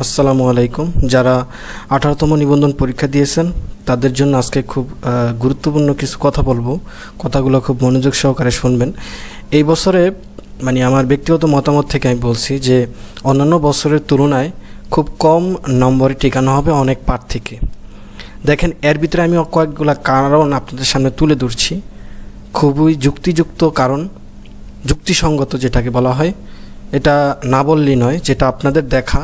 আসসালামু আলাইকুম। যারা আঠারোতম নিবন্ধন পরীক্ষা দিয়েছেন, তাদের জন্য আজকে খুব গুরুত্বপূর্ণ কিছু কথা বলব। কথাগুলো খুব মনোযোগ সহকারে শুনবেন। এই বছরে মানে আমার ব্যক্তিগত মতামত থেকে আমি বলছি যে, অন্যান্য বছরের তুলনায় খুব কম নম্বরে টিকানো হবে অনেক পাঠ থেকে দেখেন, এর ভিতরে আমি কয়েকগুলা কারণ আপনাদের সামনে তুলে ধরছি। খুবই যুক্তিযুক্ত কারণ, যুক্তিসঙ্গত যেটাকে বলা হয়। এটা না বললেই নয়, যেটা আপনাদের দেখা।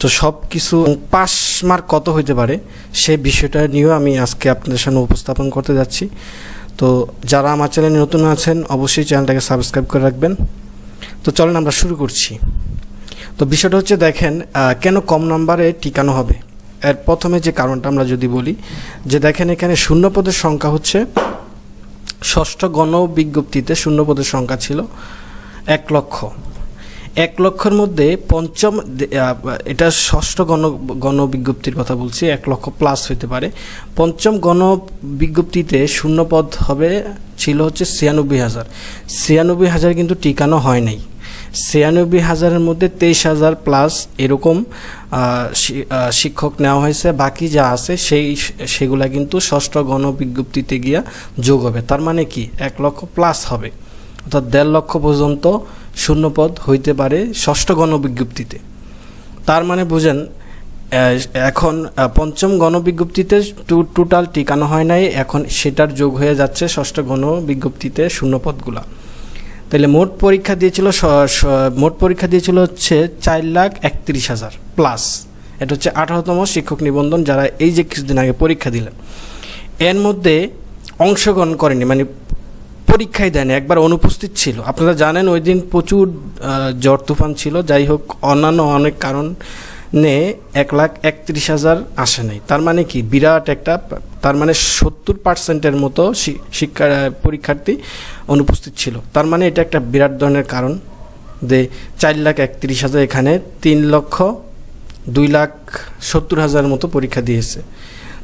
তো সব কিছু পাস মার্ক কত হইতে পারে সে বিষয়টা নিয়েও আমি আজকে আপনাদের সামনে উপস্থাপন করতে যাচ্ছি। তো যারা আমার চ্যানেলে নতুন আছেন, অবশ্যই চ্যানেলটাকে সাবস্ক্রাইব করে রাখবেন। তো চলেন আমরা শুরু করছি। তো বিষয়টা হচ্ছে দেখেন কেন কম নাম্বারে টিকানো হবে? এর প্রথমে যে কারণটা আমরা যদি বলি, যে দেখেন এখানে শূন্য পদের সংখ্যা হচ্ছে, ষষ্ঠ গণ বিজ্ঞপ্তিতে শূন্য পদের সংখ্যা ছিল এক লক্ষ। এক লক্ষের মধ্যে পঞ্চম এটা ষষ্ঠ গণ গণ বিজ্ঞপ্তির কথা বলছি, এক লক্ষ প্লাস হইতে পারে। পঞ্চম গণ বিজ্ঞপ্তিতে শূন্য পদ হবে, ছিল হচ্ছে ছিয়ানব্বই হাজার। ছিয়ানব্বই হাজার কিন্তু টিকানো হয় নাই। ছিয়ানব্বই হাজারের মধ্যে তেইশ হাজার প্লাস এরকম শিক্ষক নেওয়া হয়েছে। বাকি যা আছে সেই সেগুলা কিন্তু ষষ্ঠ গণ বিজ্ঞপ্তিতে গিয়া যোগ হবে। তার মানে কি? এক লক্ষ প্লাস হবে। অর্থাৎ দেড় লক্ষ পর্যন্ত শূন্যপদ হইতে পারে ষষ্ঠ গণবিজ্ঞপ্তিতে। তার মানে বুঝেন এখন পঞ্চম গণবিজ্ঞপ্তিতে টোটাল টিকানো হয় নাই, এখন সেটার যোগ হয়ে যাচ্ছে ষষ্ঠ গণবিজ্ঞপ্তিতে শূন্যপদগুলা। তাহলে মোট পরীক্ষা দিয়েছিল মোট পরীক্ষা দিয়েছিল হচ্ছে চার লাখ একত্রিশ হাজার প্লাস। এটা হচ্ছে আঠারোতম শিক্ষক নিবন্ধন যারা এই যে কিছুদিন আগে পরীক্ষা দিলেন। এর মধ্যে অংশগ্রহণ করেনি মানে পরীক্ষায় দেয়নি, একবার অনুপস্থিত ছিল। আপনারা জানেন ওই দিন প্রচুর ঝড় তুফান ছিল। যাই হোক, অন্যান্য অনেক কারণ নে এক লাখ একত্রিশ হাজার আসে নাই। তার মানে কি? বিরাট একটা, তার মানে সত্তর পার্সেন্টের মতো শিক্ষা, পরীক্ষার্থী অনুপস্থিত ছিল। তার মানে এটা একটা বিরাট ধরনের কারণ যে চার লাখ একত্রিশ হাজার এখানে তিন লক্ষ দুই লাখ সত্তর হাজার মতো পরীক্ষা দিয়েছে।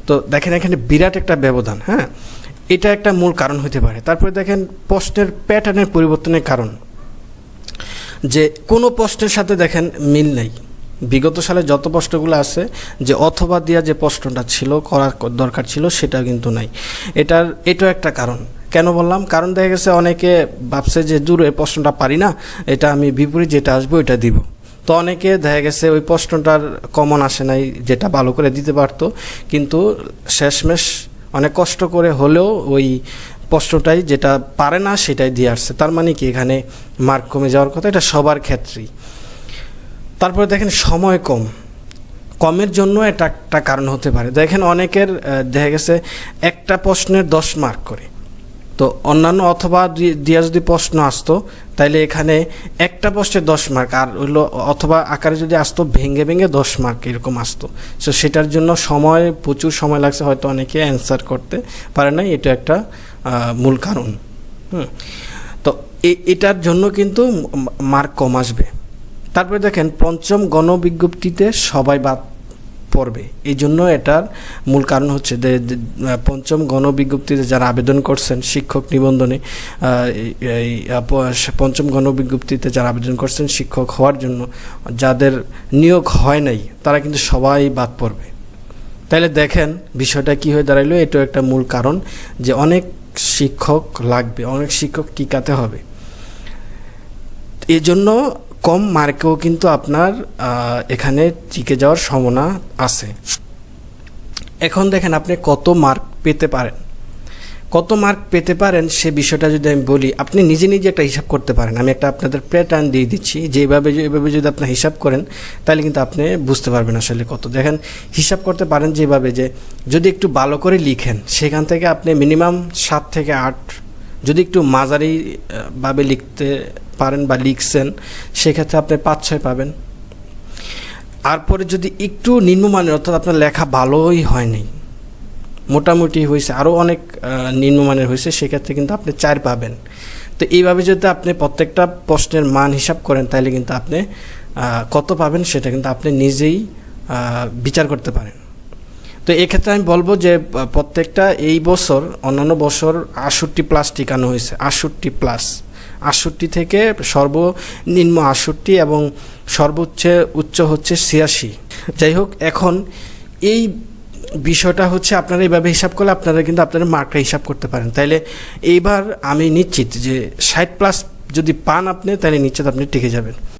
তো দেখেন, এখানে বিরাট একটা ব্যবধান হ্যাঁ? এটা একটা মূল কারণ হতে পারে। তারপরে দেখেন, প্রশ্নের প্যাটার্নের পরিবর্তনের কারণ। যে কোনো প্রশ্নের সাথে দেখেন মিল নেই। বিগত সালে যত প্রশ্নগুলো আছে, যে অথবা দিয়া যে প্রশ্নটা ছিল, করার দরকার ছিল, সেটা কিন্তু নাই। এটার, এটাও একটা কারণ। কেন বললাম? কারণ দেখা গেছে, অনেকে ভাবছে যে, দূর, এই প্রশ্নটা পারি না। এটা আমি বিপরীত, যেটা আসব এটা দিব। তো অনেকে দেখা গেছে, ওই প্রশ্নটার কমন আসে নাই, যেটা ভালো করে দিতে পারতো। কিন্তু শেষমেশ অনেক কষ্ট করে হলেও ওই প্রশ্নটাই যেটা পারে না সেটাই দিয়ে আসছে। তার মানে কি এখানে মার্ক কমে যাওয়ার কথা, এটা সবার ক্ষেত্রেই। তারপরে দেখেন সময় কম। কমের জন্য এটা একটা কারণ হতে পারে। দেখেন অনেকের দেখা গেছে একটা প্রশ্নের দশ মার্ক করে। তো অন্যান্য অথবা দিয়া যদি প্রশ্ন আসতো, তাইলে এখানে একটা প্রশ্নে দশ মার্ক আর হইল অথবা আকারে যদি আসতো, ভেঙে ভেঙে দশ মার্ক এরকম আসতো। সো সেটার জন্য সময়, প্রচুর সময় লাগছে হয়তো অনেকে অ্যান্সার করতে পারে না এটা একটা মূল কারণ। হুম। তো এটার জন্য কিন্তু মার্ক কম আসবে। তারপরে দেখেন, পঞ্চম গণবিজ্ঞপ্তিতে সবাই বাদ পড়বে। এই জন্য এটার মূল কারণ হচ্ছে যে পঞ্চম গণবিজ্ঞপ্তিতে যারা আবেদন করছেন, শিক্ষক নিবন্ধনে পঞ্চম গণবিজ্ঞপ্তিতে যারা আবেদন করছেন শিক্ষক হওয়ার জন্য, যাদের নিয়োগ হয় নাই, তারা কিন্তু সবাই বাদ পড়বে। তাহলে দেখেন বিষয়টা কি হয়ে দাঁড়াইলো, এটাও একটা মূল কারণ যে অনেক শিক্ষক লাগবে, অনেক শিক্ষক টিকাতে হবে। এই জন্য কম মার্কেও কিন্তু আপনার এখানে টিকে যাওয়ার সম্ভাবনা আছে। এখন দেখেন আপনি কত মার্ক পেতে পারেন। কত মার্ক পেতে পারেন সে বিষয়টা যদি আমি বলি, আপনি নিজে নিজে একটা হিসাব করতে পারেন। আমি একটা আপনাদের প্যাটার্ন দিয়ে দিচ্ছি, যে এভাবে যদি আপনি হিসাব করেন, তাহলে কিন্তু আপনি বুঝতে পারবেন আসলে কত। দেখেন, হিসাব করতে পারেন যেভাবে যে, যদি একটু ভালো করে লিখেন, সেখান থেকে আপনি মিনিমাম সাত থেকে আট, যদি একটু মাঝারিভাবে লিখতে পারেন বা লিখছেন, সেক্ষেত্রে আপনি পাঁচ ছয় পাবেন। তারপরে যদি একটু নিম্নমানের, অর্থাৎ আপনার লেখা ভালোই হয়নি, মোটামুটি হয়েছে আরও অনেক নিম্নমানের হয়েছে, সেক্ষেত্রে কিন্তু আপনি চার পাবেন। তো এইভাবে যদি আপনি প্রত্যেকটা প্রশ্নের মান হিসাব করেন তাহলে কিন্তু আপনি কত পাবেন সেটা কিন্তু আপনি নিজেই বিচার করতে পারেন। তো এক্ষেত্রে আমি বলব যে প্রত্যেকটা এই বছর, অন্যান্য বছর আটষট্টি প্লাস টিকানো হয়েছে আটষট্টি প্লাস। আটষট্টি থেকে সর্বনিম্ন আটষট্টি এবং সর্বোচ্চ উচ্চ হচ্ছে ছিয়াশি। যাই হোক, এখন এই বিষয়টা হচ্ছে আপনারা এইভাবে হিসাব করলে আপনারা কিন্তু আপনারা মার্কটা হিসাব করতে পারেন। তাইলে এইবার আমি নিশ্চিত যে ষাট প্লাস যদি পান আপনি তাহলে নিশ্চিত আপনি টিকে যাবেন।